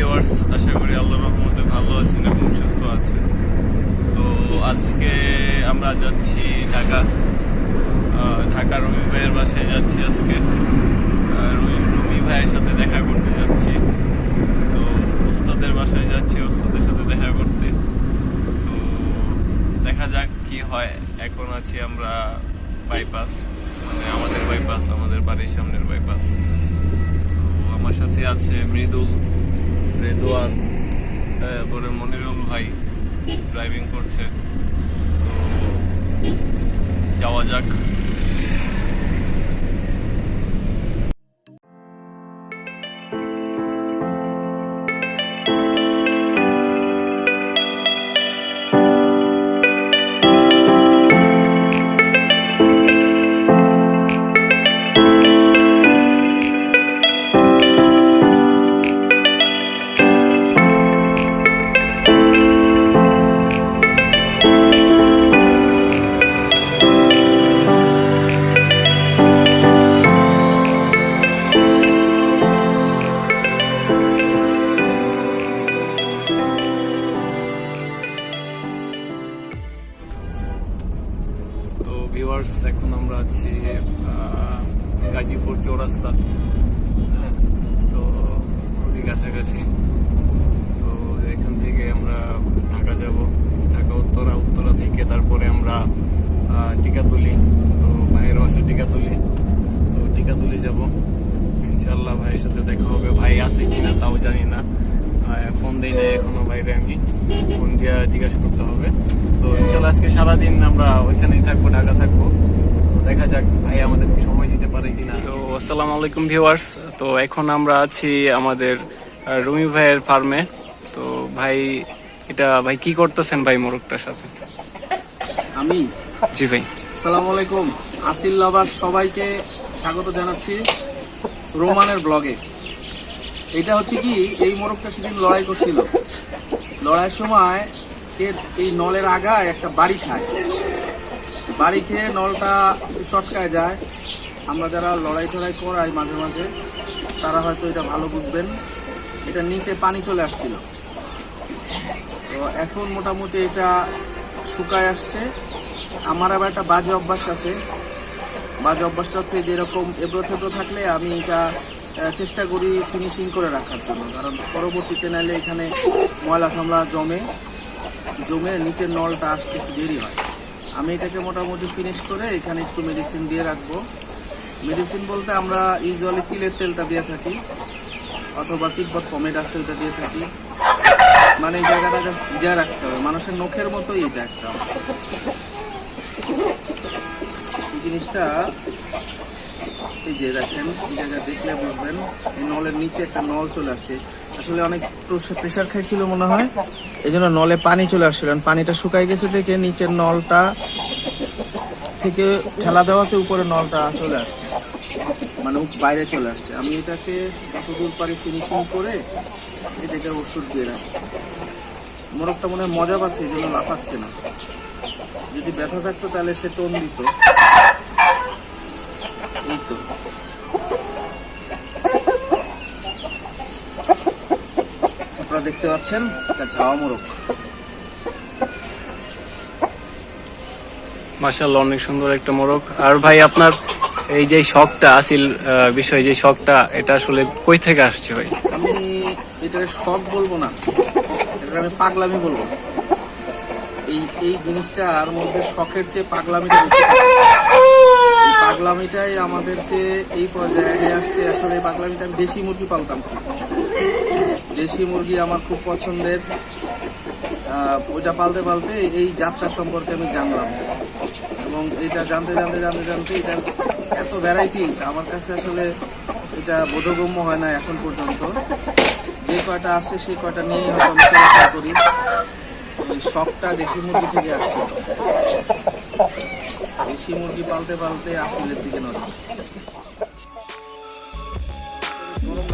Viewers আশা করি আল্লাহ রহমতে ভালো আছেন এবং সুস্থ আছেন। তো আজকে আমরা যাচ্ছি ঢাকা। ঢাকা রবি ভাইয়ের বাসায় যাচ্ছি আজকে। রবি- ভাইয়ের সাথে দেখা করতে যাচ্ছি। তো ওস্তাদের বাসায় যাচ্ছি, ওস্তাদের সাথে দেখা করতে। তো দেখা যাক কি হয়। এখন আছি আমরা বাইপাস মানে আমাদের বাইপাস আমাদের বাড়ির সামনের বাইপাস তো আমার সাথে আছে মৃদুল। রেদওয়ান তারপরে মনিরুল ভাই ড্রাইভিং করছে। তো যাওয়া যাক। ভিউয়ার্স এখন আমরা আছি গাজীপুর চৌরাস্তা। হ্যাঁ, তো খুবই কাছাকাছি। তো এখান থেকে আমরা ঢাকা যাব। ঢাকা উত্তরা উত্তরা থেকে তারপরে আমরা আহ, টিকাতুলি। তো বাইরে বাসা টিকাতুলি তো টিকাতুলি যাব ইনশাল্লাহ ভাইয়ের সাথে দেখা হবে ভাই আছে কিনা তাও জানি না আহ, ফোন দিই না এখনও বাইরে আমি ফোন দিয়ে জিজ্ঞাসা করতে হবে। তো ইনশাল্লাহ আজকে সারাদিন আমরা ওইখানেই থাকব ঢাকা থাকব। দেখা যাক ভাই আমাদের সময় দিতে পারে কিনা। তো আসসালামু আলাইকুম ভিউয়ার্স। তো এখন আমরা আছি আমাদের রুমি ভাইয়ের ফার্মে তো ভাই এটা ভাই কি করতেছেন ভাই মোরগটার সাথে? আমি? জি ভাই। সালাম আলাইকুম। আসিল লাভার সবাইকে স্বাগত জানাচ্ছি রোমানের ব্লগে। এটা হচ্ছে কি এই মোরগটা সেদিন লড়াই করছিল। লড়াইয়ের সময় এই নলের আগায় একটা বাড়ি খায়। বাড়ি খেয়ে নলটা চটকায় যায়। আমরা যারা লড়াই টড়াই করাই মাঝে মাঝে, তারা হয়তো এটা ভালো বুঝবেন। এটা নিচে পানি চলে আসছিল। তো এখন মোটামুটি এটা শুকায় আসছে। আমার আবার একটা বাজে অভ্যাস আছে। বাজে অভ্যাসটা হচ্ছে যেরকম এবড়ো থেবড়ো থাকলে আমি এটা চেষ্টা করি ফিনিশিং করে রাখার জন্য। কারণ পরবর্তীতে নাইলে এখানে ময়লা ঠামলা জমে জমে নিচের নলটা আসতে একটু দেরি হয়। আমি এটাকে মোটামুটি ফিনিশ করে এখানে একটু মেডিসিন দিয়ে রাখব। মেডিসিন বলতে আমরা ইউজুয়ালি তিলের তেলটা দিয়ে থাকি, অথবা তিব্বত পমেড আছে দিয়ে থাকি। মানে এই জায়গাটা জাস্ট ভিজা রাখতে হবে। মানুষের নখের মতোই এটা একটা। এই জিনিসটা এই যে দেখেন, এই জায়গা দেখলে বুঝবেন, এই নলের নিচে একটা নল চলে আসছে। আসলে অনেক প্রেশার খাইছিল মনে হয় এই জন্য নলে পানি চলে আসছিল। পানিটা শুকাই গেছে থেকে নিচের নলটা থেকে ঠেলা দেওয়াতে উপরে নলটা চলে আসছে। মানে বাইরে চলে আসছে। আমি এটাকে যতদূর পারি ফিনিশিং করে এটাকে ওষুধ দিয়ে রাখি। মোরগটা মনে হয় মজা পাচ্ছে এই জন্য লাফাচ্ছে না। যদি ব্যথা থাকতো তাহলে সে টোন দিত এই তো আপনারা দেখতে পাচ্ছেন? একটা ঝাওয়া মোরগ। মাশাআল্লাহ অনেক সুন্দর একটা মোরগ। আর ভাই আপনার এই যে শখটা আসিল বিষয় যে শখটা এটা আসলে কই থেকে আসছে ভাই? আমি এটাকে শখ বলব না এটা আমি পাগলামি বলব। এই এই জিনিসটার মধ্যে শখের চেয়ে পাগলামিটা বেশি। পাগলামিটাই আমাদেরকে এই পর্যায়ে আসছে। আসলে এই পাগলামিটা আমি দেশি মুরগি পালতাম। দেশি মুরগি আমার খুব পছন্দের। ওটা পালতে পালতে এই যাত্রা সম্পর্কে আমি জানলাম। এবং এটা জানতে জানতে জানতে জানতে এটা এত ভ্যারাইটিস আমার কাছে আসলে এটা বোধগম্য হয় না এখন পর্যন্ত। যে কয়টা আছে সেই কয়টা নিয়েই হয়তো আমি চলাচল করি। শখটা দেশি মুরগি থেকে আসছে। দেশি মুরগি পালতে পালতে আসলের দিকে নয় গরম